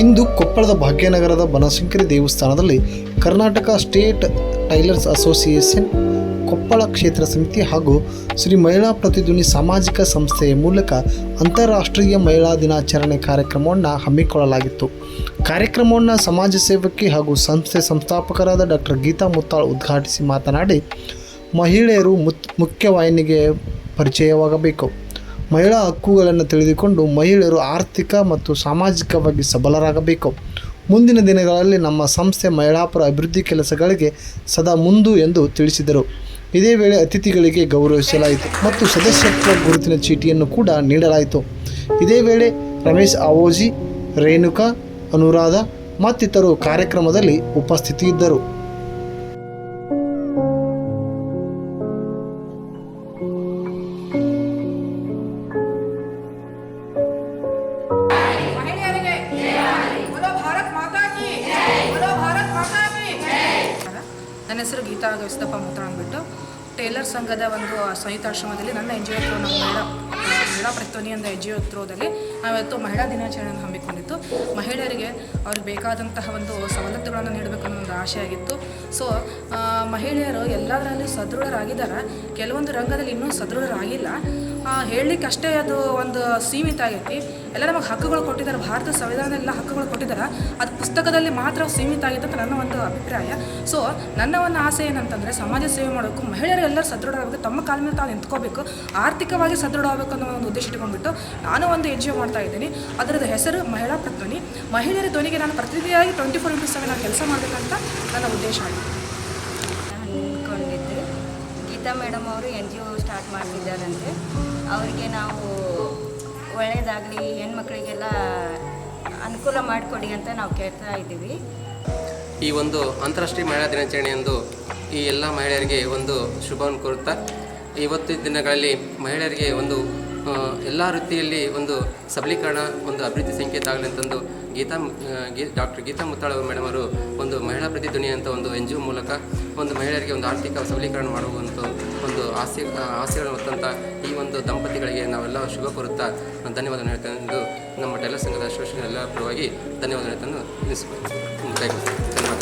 ಇಂದು ಕೊಪ್ಪಳದ ಭಾಗ್ಯನಗರದ ಬನಶಂಕರಿ ದೇವಸ್ಥಾನದಲ್ಲಿ Karnataka state tailors association Koppal ಕ್ಷೇತ್ರ ಸಮಿತಿ ಹಾಗೂ ಶ್ರೀ ಮಹಿಳಾ ಪ್ರತಿಧ್ವನಿ ಸಾಮಾಜಿಕ ಸಂಸ್ಥೆಯ ಮೂಲಕ ಅಂತಾರಾಷ್ಟ್ರೀಯ ಮಹಿಳಾ ದಿನಾಚರಣೆ ಕಾರ್ಯಕ್ರಮವನ್ನು ಹಮ್ಮಿಕೊಳ್ಳಲಾಗಿತ್ತು. ಕಾರ್ಯಕ್ರಮವನ್ನು ಸಮಾಜ ಸೇವಕಿ ಹಾಗೂ ಸಂಸ್ಥೆ ಸಂಸ್ಥಾಪಕರಾದ ಡಾಕ್ಟರ್ ಗೀತಾ ಮುತ್ತಾಳ್ ಉದ್ಘಾಟಿಸಿ ಮಾತನಾಡಿ, ಮಹಿಳೆಯರು ಮುತ್, ಮುಖ್ಯವಾಹಿನಿಗೆ ಪರಿಚಯವಾಗಬೇಕು. ಮಹಿಳಾ ಹಕ್ಕುಗಳನ್ನು ತಿಳಿದುಕೊಂಡು ಮಹಿಳೆಯರು ಆರ್ಥಿಕ ಮತ್ತು ಸಾಮಾಜಿಕವಾಗಿ ಸಬಲರಾಗಬೇಕು. ಮುಂದಿನ ದಿನಗಳಲ್ಲಿ ನಮ್ಮ ಸಂಸ್ಥೆ ಮಹಿಳಾಪರ ಅಭಿವೃದ್ಧಿ ಕೆಲಸಗಳಿಗೆ ಸದಾ ಮುಂದು ಎಂದು ತಿಳಿಸಿದರು. ಇದೇ ವೇಳೆ ಅತಿಥಿಗಳಿಗೆ ಗೌರವಿಸಲಾಯಿತು ಮತ್ತು ಸದಸ್ಯತ್ವ ಗುರುತಿನ ಚೀಟಿಯನ್ನು ಕೂಡ ನೀಡಲಾಯಿತು. ಇದೇ ವೇಳೆ ರಮೇಶ್ ಅವೋಜಿ ರೇಣುಕಾ, ಅನುರಾಧ ಮತ್ತಿತರರು ಕಾರ್ಯಕ್ರಮದಲ್ಲಿ ಉಪಸ್ಥಿತಿಯಿದ್ದರು. ನನ್ನ ಹೆಸರು ಗೀತಾ ಗವಿಸಿದಪ್ಪ ಮಾತ್ರ ಅಂದ್ಬಿಟ್ಟು ಟೇಲರ್ ಸಂಘದ ಒಂದು ಸಂಯುಕ್ತಾಶ್ರಮದಲ್ಲಿ ನನ್ನ ಎನ್ ಜಿ ಒ ನಮ್ಮ ಮಹಿಳಾ ಪ್ರತಿಧ್ವನಿ ಅಂತ ಎನ್ ಜಿ ಒ ತ್ರೋದಲ್ಲಿ ನಾವಿವತ್ತು ಮಹಿಳಾ ದಿನಾಚರಣೆಯನ್ನು ಹಮ್ಮಿಕೊಂಡಿತ್ತು ಮಹಿಳೆಯರಿಗೆ ಅವ್ರಿಗೆ ಬೇಕಾದಂತಹ ಒಂದು ಸವಲತ್ತುಗಳನ್ನು ನೀಡಬೇಕು ಅನ್ನೋ ಒಂದು ಆಶೆ ಆಗಿತ್ತು. ಸೊ ಮಹಿಳೆಯರು ಎಲ್ಲದರಲ್ಲೂ ಸದೃಢರಾಗಿದ್ದಾರೆ. ಕೆಲವೊಂದು ರಂಗದಲ್ಲಿ ಇನ್ನೂ ಸದೃಢರಾಗಿಲ್ಲ. ಹೇಳಲಿಕ್ಕೆ ಅಷ್ಟೇ ಅದು ಒಂದು ಸೀಮಿತ ಆಗೈತಿ. ಎಲ್ಲ ನಮಗೆ ಹಕ್ಕುಗಳು ಕೊಟ್ಟಿದ್ದಾರೆ. ಭಾರತ ಸಂವಿಧಾನದಲ್ಲಿ ಹಕ್ಕುಗಳು ಕೊಟ್ಟಿದ್ದಾರೆ. ಅದು ಪುಸ್ತಕದಲ್ಲಿ ಮಾತ್ರ ಸೀಮಿತ ಆಗಿತ್ತು ಅಂತ ನನ್ನ ಒಂದು ಅಭಿಪ್ರಾಯ. ಸೊ ನನ್ನ ಒಂದು ಆಸೆ ಏನಂತಂದರೆ ಸಮಾಜ ಸೇವೆ ಮಾಡಬೇಕು ಮಹಿಳೆಯರು ಎಲ್ಲರೂ ಸದೃಢರಾಗಬೇಕು. ತಮ್ಮ ಕಾಲ ಮೇಲೆ ತಾವು ನಿಂತ್ಕೋಬೇಕು. ಆರ್ಥಿಕವಾಗಿ ಸದೃಢವಾಗಬೇಕು ಅನ್ನೋ ಒಂದು ಉದ್ದೇಶ ಇಟ್ಕೊಂಡ್ಬಿಟ್ಟು ನಾನು ಒಂದು ಎನ್ ಜಿ ಒ ಮಾಡ್ತಾ ಇದ್ದೀನಿ. ಅದರದ್ದು ಹೆಸರು ಮಹಿಳಾ ಪ್ರಧ್ವನಿ. ಮಹಿಳೆಯರ ಧ್ವನಿಗೆ ನಾನು ಪ್ರತಿನಿಧಿಯಾಗಿ ಟ್ವೆಂಟಿ ಫೋರ್ ಇಂಟು ಸೆವೆನ್ ನಾನು ಕೆಲಸ ಮಾಡಬೇಕಂತ ನನ್ನ ಉದ್ದೇಶ. ಆಗಿದೆ ಅಂದ್ಕೊಂಡಿದ್ದೆ ಗೀತಾ ಮೇಡಮ್ ಅವರು ಎನ್ ಜಿ ಒ ಸ್ಟಾರ್ಟ್ ಮಾಡ್ತಿದ್ದಾರಂತೆ. ಅವರಿಗೆ ನಾವು ಒಳ್ಳೆಯದಾಗಲಿ ಹೆಣ್ಮಕ್ಳಿಗೆಲ್ಲ ಅನುಕೂಲ ಮಾಡಿಕೊಡಿ ಅಂತ ನಾವು ಕೇಳ್ತಾ ಇದ್ದೀವಿ. ಈ ಒಂದು ಅಂತಾರಾಷ್ಟ್ರೀಯ ಮಹಿಳಾ ದಿನಾಚರಣೆಯಂದು ಈ ಎಲ್ಲ ಮಹಿಳೆಯರಿಗೆ ಒಂದು ಶುಭವನ್ನು ಕೋರುತ್ತಾ ಇವತ್ತಿನ ದಿನಗಳಲ್ಲಿ ಮಹಿಳೆಯರಿಗೆ ಒಂದು ಎಲ್ಲ ರೀತಿಯಲ್ಲಿ ಒಂದು ಸಬಲೀಕರಣ, ಒಂದು ಅಭಿವೃದ್ಧಿ ಸಂಕೇತ ಆಗಲಿ ಅಂತಂದು ಗೀತಾ ಗೀ, ಡಾಕ್ಟರ್ ಗೀತಾ ಮುತ್ತಾಳ ಮೇಡಮ್ ಅವರು ಒಂದು ಮಹಿಳಾ ಪ್ರತಿಧ್ವನಿ ಅಂತ ಒಂದು ಎನ್ ಜಿ ಒ ಮೂಲಕ ಒಂದು ಮಹಿಳೆಯರಿಗೆ ಒಂದು ಆರ್ಥಿಕ ಸಬಲೀಕರಣ ಮಾಡುವಂಥ ಒಂದು ಆಸೆ ಆಸೆಗಳನ್ನು ಹೊತ್ತಂಥ ಈ ಒಂದು ದಂಪತಿಗಳಿಗೆ ನಾವೆಲ್ಲ ಶುಭ ಕೋರುತ್ತಾ ಧನ್ಯವಾದ ಹೇಳ್ತಂದು ನಮ್ಮ ಟೆಲರ್ ಸಂಘದ ಅಸೋಸಿಯೇಷನ್ ಎಲ್ಲ ಪರವಾಗಿ ಧನ್ಯವಾದ ಹೇಳ್ತಂದು ತಿಳಿಸ್ಬೋದು ಯು